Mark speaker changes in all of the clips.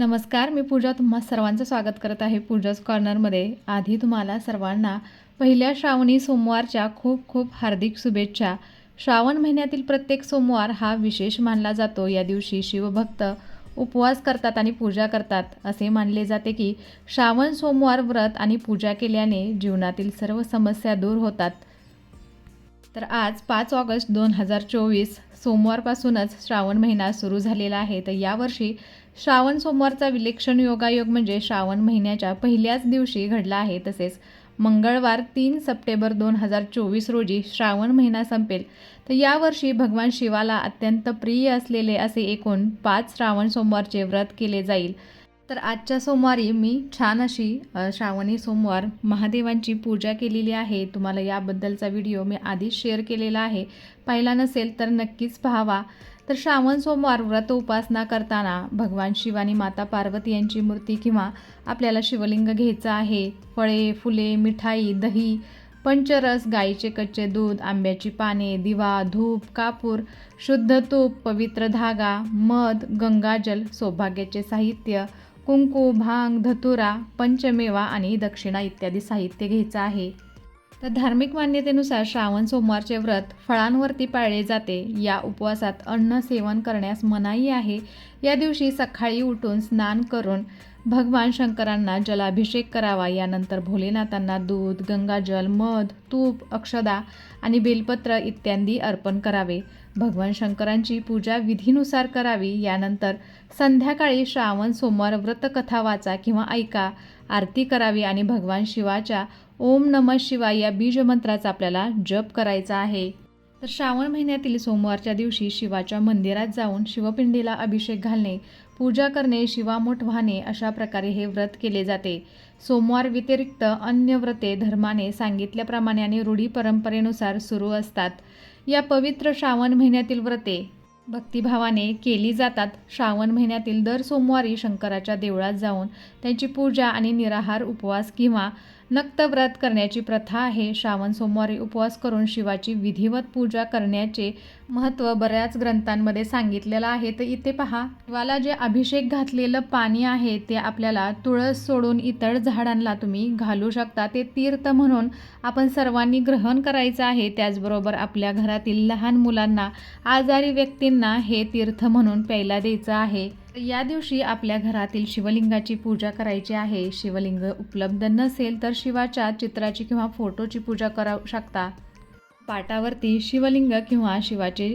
Speaker 1: नमस्कार मी पूजा तुम्हा सर्वांचं स्वागत करत आहे पूजाच कॉर्नरमध्ये. आधी तुम्हाला सर्वांना पहिल्या श्रावणी सोमवारच्या खूप खूप हार्दिक शुभेच्छा. श्रावण महिन्यातील प्रत्येक सोमवार हा विशेष मानला जातो. या दिवशी शिवभक्त उपवास करतात आणि पूजा करतात. असे मानले जाते की श्रावण सोमवार व्रत आणि पूजा केल्याने जीवनातील सर्व समस्या दूर होतात. तर आज पाच ऑगस्ट दोन हजार चोवीस सोमवारपासूनच श्रावण महिना सुरू झालेला आहे. तर यावर्षी श्रावण सोमवारचा विलक्षण योगायोग म्हणजे श्रावण महिन्याच्या पहिल्याच दिवशी घडला आहे. तसेच मंगळवार तीन सप्टेंबर दोन हजार चोवीस रोजी श्रावण महिना संपेल. तर यावर्षी भगवान शिवाला अत्यंत प्रिय असलेले असे एकूण पाच श्रावण सोमवारचे व्रत केले जाईल. तर आजच्या सोमवारी मी छान अशी श्रावणी सोमवार महादेवांची पूजा केलेली आहे. तुम्हाला याबद्दलचा व्हिडिओ मी आधीच शेअर केलेला आहे. पाहिला नसेल तर नक्कीच पाहावा. तर श्रावण सोमवार व्रत उपासना करताना भगवान शिवानी माता पार्वती यांची मूर्ती किंवा आपल्याला शिवलिंग घ्यायचं आहे. फळे फुले मिठाई दही पंचरस गाईचे कच्चे दूध आंब्याची पाने दिवा धूप कापूर शुद्ध तूप पवित्र धागा मध गंगाजल सौभाग्याचे साहित्य कुंकू भांग धतुरा पंचमेवा आणि दक्षिणा इत्यादी साहित्य घ्यायचं आहे. तर धार्मिक मान्यतेनुसार श्रावण सोमवारचे व्रत फळांवरती पाळले जाते. या उपवासात अन्न सेवन करण्यास मनाई आहे. या दिवशी सकाळी उठून स्नान करून भगवान शंकरांना जलाभिषेक करावा. यानंतर भोलेनाथांना दूध गंगाजल मध तूप अक्षदा आणि बेलपत्र इत्यादी अर्पण करावे. भगवान शंकरांची पूजा विधीनुसार करावी यानंतर संध्याकाळी श्रावण सोमवार व्रतकथा वाचा किंवा ऐका आरती करावी आणि भगवान शिवाच्या ओम नम शिवाय या बीजमंत्राचा आपल्याला जप करायचा आहे. तर श्रावण महिन्यातील सोमवारच्या दिवशी शिवाच्या मंदिरात जाऊन शिवपिंडीला अभिषेक घालणे पूजा करणे शिवामोठ वाहणे अशा प्रकारे हे व्रत केले जाते. सोमवार व्यतिरिक्त अन्य व्रते धर्माने सांगितल्याप्रमाणे आणि रूढी परंपरेनुसार सुरू असतात. या पवित्र श्रावण महिन्यातील व्रते भक्तिभावाने केली जातात. श्रावण महिन्यातील दर सोमवारी शंकराच्या देवळात जाऊन त्यांची पूजा आणि निराहार उपवास किंवा नक्तव्रत करण्याची प्रथा आहे. श्रावण सोमवारी उपवास करून शिवाची विधिवत पूजा करण्याचे महत्त्व बऱ्याच ग्रंथांमध्ये सांगितलेलं आहे. तर इथे पहा शिवाला जे अभिषेक घातलेलं पाणी आहे ते आपल्याला तुळस सोडून इतर झाडांना तुम्ही घालू शकता. ते तीर्थ म्हणून आपण सर्वांनी ग्रहण करायचं आहे. त्याचबरोबर आपल्या घरातील लहान मुलांना आजारी व्यक्तींना हे तीर्थ म्हणून प्यायला द्यायचं आहे. या दिवशी आपल्या घरातील शिवलिंगाची पूजा करायची आहे. शिवलिंग उपलब्ध नसेल तर शिवाच्या चित्राची किंवा फोटोची पूजा करू शकता. पाटावरती शिवलिंग किंवा शिवाचे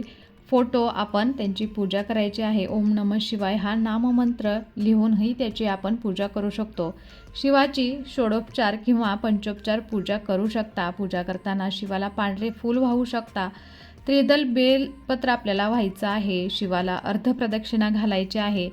Speaker 1: फोटो आपण त्यांची पूजा करायची आहे. ओम नम शिवाय हा नाममंत्र लिहूनही त्याची आपण पूजा करू शकतो. शिवाची षोडोपचार किंवा पंचोपचार पूजा करू शकता. पूजा करताना शिवाला पांढरे फूल वाहू शकता. त्रिदल बेलपत्र आपल्याला व्हायचं आहे. शिवाला अर्धप्रदक्षिणा घालायची आहे.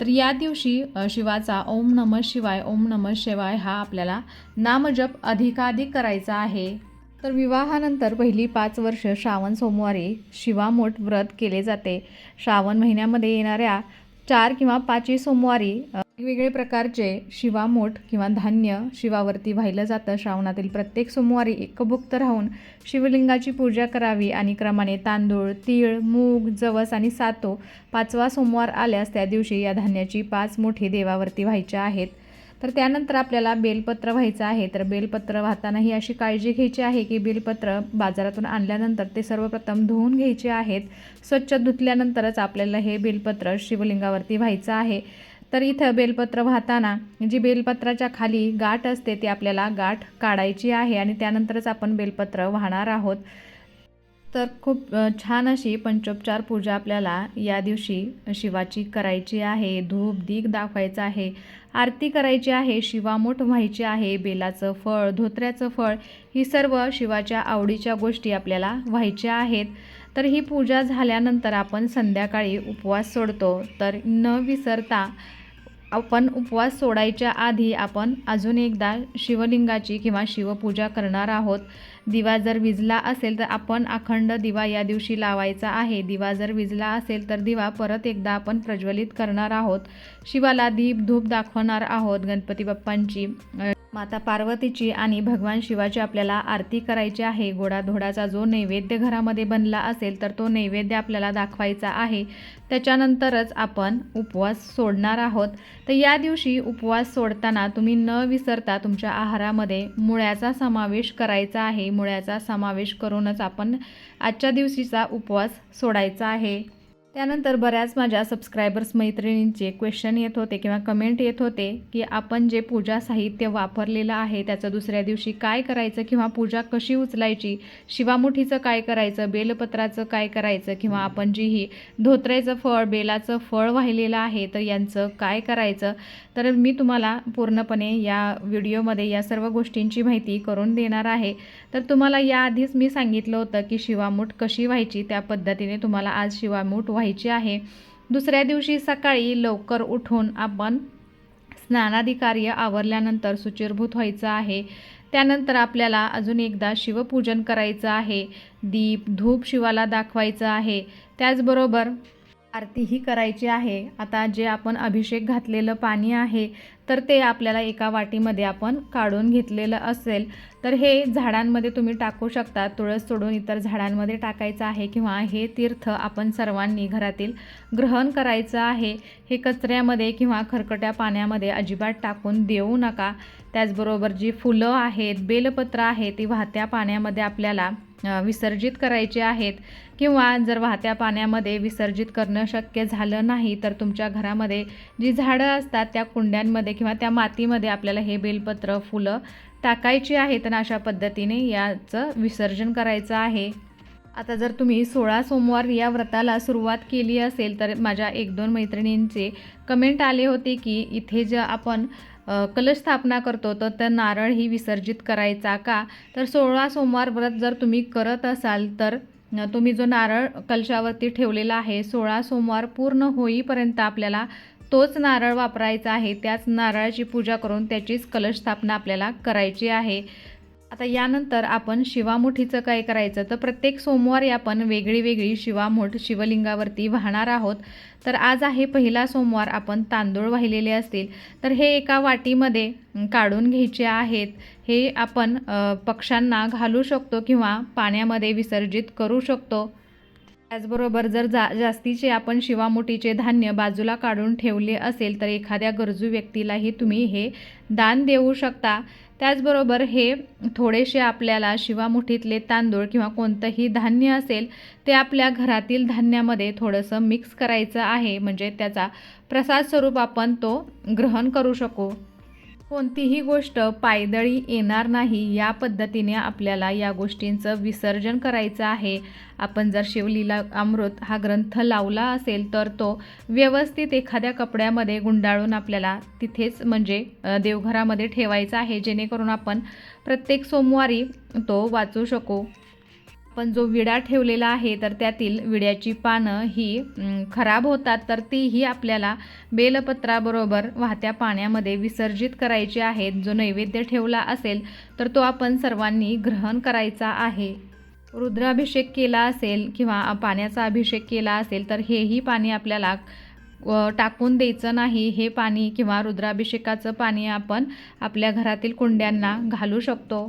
Speaker 1: तर या दिवशी शिवाचा ओम नम शिवाय ओम नम शिवाय हा आपल्याला नामजप अधिकाधिक करायचा आहे. तर विवाहानंतर पहिली पाच वर्ष श्रावण सोमवारी शिवामोठ व्रत केले जाते. श्रावण महिन्यामध्ये येणाऱ्या चार किंवा पाचही सोमवारी वेगवेगळे प्रकारचे शिवामोठ किंवा धान्य शिवावरती वाहिलं जातं. श्रावणातील प्रत्येक सोमवारी एकभुक्त राहून शिवलिंगाची पूजा करावी आणि क्रमाने तांदूळ तीळ मूग जवस आणि सातो पाचवा सोमवार आल्यास त्या दिवशी या धान्याची पाच मोठी देवावरती व्हायच्या आहेत. तर त्यानंतर आपल्याला बेलपत्र व्हायचं आहे. तर बेलपत्र वाहताना ही अशी काळजी घ्यायची आहे की बेलपत्र बाजारातून आणल्यानंतर ते सर्वप्रथम धुवून घ्यायचे आहेत. स्वच्छ धुतल्यानंतरच आपल्याला हे बेलपत्र शिवलिंगावरती व्हायचं आहे. तर इथं बेलपत्र वाहताना जी बेलपत्राच्या खाली गाठ असते ती आपल्याला गाठ काढायची आहे आणि त्यानंतरच आपण बेलपत्र वाहणार आहोत. तर खूप छान अशी पंचोपचार पूजा आपल्याला या दिवशी शिवाची करायची आहे. धूप दीग दाखवायचं आहे. आरती करायची आहे शिवामोठ व्हायची आहे बेलाचं फळ धोत्र्याचं फळ ही सर्व शिवाच्या आवडीच्या गोष्टी आपल्याला व्हायच्या आहेत. तर ही पूजा झाल्यानंतर आपण संध्याकाळी उपवास सोडतो. तर न विसरता आपण उपवास सोडायच्या आधी आपण अजून एकदा शिवलिंगाची किंवा शिवपूजा करणार आहोत. दिवा जर विजला असेल तर आपण अखंड दिवा या दिवशी लावायचा आहे. दिवा जर विजला असेल तर दिवा परत एकदा आपण प्रज्वलित करणार आहोत. शिवाला दीप धूप दाखवणार आहोत. गणपती बाप्पांची अ, माता पार्वतीची आणि भगवान शिवाची आपल्याला आरती करायची आहे. गोडाधोडाचा जो नैवेद्य घरामध्ये बनला असेल तर तो नैवेद्य आपल्याला दाखवायचा आहे. त्याच्यानंतरच आपण उपवास सोडणार आहोत. तर या दिवशी उपवास सोडताना तुम्ही न विसरता तुमच्या आहारामध्ये मुळ्याचा समावेश करायचा आहे. मुळ्याचा समावेश करूनच आपण आजच्या दिवशीचा उपवास सोडायचा आहे. त्यानंतर बऱ्याच माझ्या सबस्क्रायबर्स मैत्रिणींचे क्वेश्चन येत होते किंवा कमेंट येत होते की आपण जे पूजा साहित्य वापरलेलं आहे त्याचं दुसऱ्या दिवशी काय करायचं किंवा पूजा कशी उचलायची शिवामुठीचं काय करायचं बेलपत्राचं काय करायचं किंवा आपण जी ही धोत्र्याचं फळ बेलाचं फळ वाहिलेलं आहे तर यांचं काय करायचं तर मी तुम्हाला पूर्णपणे या व्हिडिओमध्ये या सर्व गोष्टींची माहिती करून देणार आहे. तर तुम्हाला याआधीच मी सांगितलं होतं की शिवामूठ कशी व्हायची त्या पद्धतीने तुम्हाला आज शिवामूठ व्हायची आहे. दुसऱ्या दिवशी सकाळी लवकर उठून आपण स्नानादी कार्य आवरल्यानंतर सुचिरभूत व्हायचं आहे. त्यानंतर आपल्याला अजून एकदा शिवपूजन करायचं आहे. दीप धूप शिवाला दाखवायचं आहे. त्याचबरोबर आरतीही करायची आहे. आता जे आपण अभिषेक घातलेलं पाणी आहे तर ते आपल्याला एका वाटीमध्ये आपण काढून घेतलेलं असेल तर हे झाडांमध्ये तुम्ही टाकू शकता. तुळस सोडून इतर झाडांमध्ये टाकायचं आहे किंवा हे तीर्थ आपण सर्वांनी घरातील ग्रहण करायचं आहे हे कचऱ्यामध्ये किंवा खरकट्या पाण्यामध्ये अजिबात टाकून देऊ नका. त्याचबरोबर जी फुलं आहेत बेलपत्र आहे ती वाहत्या पाण्यामध्ये आपल्याला विसर्जित करायचे आहेत. किंवा जर वाहत्या पाण्यामध्ये विसर्जित करणं शक्य झालं नाही तर तुमच्या घरामध्ये जी झाडं असतात त्या कुंड्यांमध्ये किंवा त्या मातीमध्ये आपल्याला हे बेलपत्र फुलं टाकायची आहेत आणि अशा पद्धतीने याचं विसर्जन करायचं आहे. आता जर तुम्ही सोळा सोमवार या व्रताला सुरुवात केली असेल तर माझ्या एक दोन मैत्रिणींचे कमेंट आले होते की इथे जे आपण कलश स्थापना करतो तर तर नारळ ही विसर्जित करायचा का? तर सोळा सोमवार व्रत जर तुम्ही करत असाल तर तुम्ही जो नारळ कलशावरती ठेवलेला आहे सोळा सोमवार पूर्ण होईपर्यंत आपल्याला तोच नारळ वापरायचा आहे. त्याच नारळाची पूजा करून त्याचीच कलश स्थापना आपल्याला करायची आहे. आता यानंतर आपण शिवामुठीचं काय करायचं? तर प्रत्येक सोमवारी आपण वेगळी वेगळी शिवामूठ शिवलिंगावरती वाहणार आहोत. तर आज आहे पहिला सोमवार. आपण तांदूळ वाहिलेले असतील. तर हे एका वाटीमध्ये काढून घ्यायचे आहेत. हे आपण पक्ष्यांना घालू शकतो किंवा पाण्यामध्ये विसर्जित करू शकतो. त्याचबरोबर जर जा जास्तीचे आपण शिवामुठीचे धान्य बाजूला काढून ठेवले असेल तर एखाद्या गरजू व्यक्तीलाही तुम्ही हे दान देऊ शकता. त्याचबरोबर हे थोडेसे आपल्याला शिवामुठीतले तांदूळ किंवा कोणतंही धान्य असेल ते आपल्या घरातील धान्यामध्ये थोडंसं मिक्स करायचं आहे. म्हणजे त्याचा प्रसाद स्वरूप आपण तो ग्रहण करू शकू. कोणतीही गोष्ट पायदळी येणार नाही या पद्धतीने आपल्याला या गोष्टींचं विसर्जन करायचं आहे. आपण जर शिवलीला अमृत हा ग्रंथ लावला असेल तर तो व्यवस्थित एखाद्या कपड्यामध्ये गुंडाळून आपल्याला तिथेच म्हणजे देवघरामध्ये ठेवायचा आहे. जेणेकरून आपण प्रत्येक सोमवारी तो वाचू शकू. पण जो विडा ठेवलेला आहे तर त्यातील विड्याची पानं ही खराब होतात तर तीही आपल्याला बेलपत्राबरोबर वाहत्या पाण्यामध्ये विसर्जित करायची आहेत. जो नैवेद्य ठेवला असेल तर तो आपण सर्वांनी ग्रहण करायचा आहे. रुद्राभिषेक केला असेल किंवा पाण्याचा अभिषेक केला असेल तर हेही पाणी आपल्याला टाकून द्यायचं नाही. हे पाणी किंवा रुद्राभिषेकाचं पाणी आपण आपल्या घरातील कुंड्यांना घालू शकतो.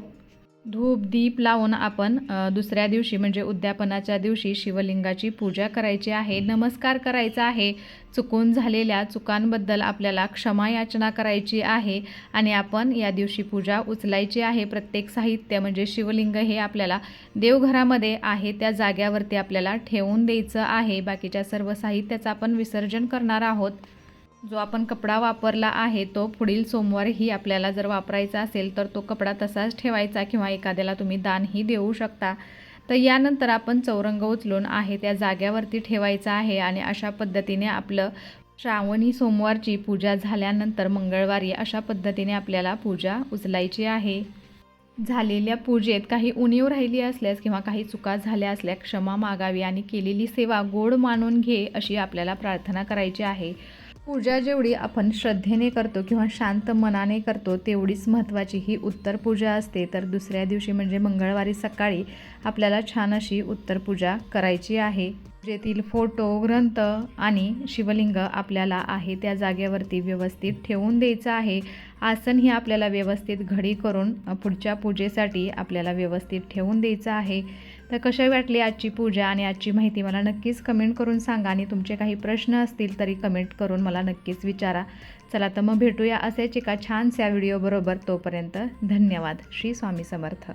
Speaker 1: धूप दीप लावून आपण दुसऱ्या दिवशी म्हणजे उद्यापनाच्या दिवशी शिवलिंगाची पूजा करायची आहे नमस्कार करायचा आहे. चुकून झालेल्या चुकांबद्दल आपल्याला क्षमा याचना करायची आहे आणि आपण या दिवशी पूजा उचलायची आहे. प्रत्येक साहित्य म्हणजे शिवलिंग हे आपल्याला देवघरामध्ये आहे त्या जाग्यावरती आपल्याला ठेवून द्यायचं आहे. बाकीच्या सर्व साहित्याचं आपण विसर्जन करणार आहोत. जो आपण कपडा वापरला आहे तो पुढील सोमवारही आपल्याला जर वापरायचा असेल तर तो कपडा तसाच ठेवायचा किंवा एखाद्याला तुम्ही दानही देऊ शकता. तर यानंतर आपण चौरंग उचलून आहे त्या जाग्यावरती ठेवायचा आहे आणि अशा पद्धतीने आपलं श्रावणी सोमवारची पूजा झाल्यानंतर मंगळवारी अशा पद्धतीने आपल्याला पूजा उचलायची आहे. झालेल्या पूजेत काही उणीव राहिली असल्यास किंवा काही चुका झाल्या असल्या क्षमा मागावी आणि केलेली सेवा गोड मानून घे अशी आपल्याला प्रार्थना करायची आहे. पूजा जेवढी आपण श्रद्धेने करतो किंवा शांत मनाने करतो तेवढीच महत्त्वाची ही उत्तर पूजा असते. तर दुसऱ्या दिवशी म्हणजे मंगळवारी सकाळी आपल्याला छान अशी उत्तर पूजा करायची आहे. जेथील फोटो ग्रंथ आणि शिवलिंग आपल्याला आहे त्या जागेवरती व्यवस्थित ठेवून द्यायचं आहे. आसन ही आपल्याला व्यवस्थित घडी करून पुढच्या पूजेसाठी आपल्याला व्यवस्थित ठेवून द्यायचं आहे. तर कशा वाटली आजची पूजा आणि आजची माहिती मला नक्कीच कमेंट करून सांगा आणि तुमचे काही प्रश्न असतील तरी कमेंट करून मला नक्कीच विचारा. चला तर मग भेटूया असेच एका छानशा व्हिडिओबरोबर तोपर्यंत धन्यवाद. श्री स्वामी समर्थ.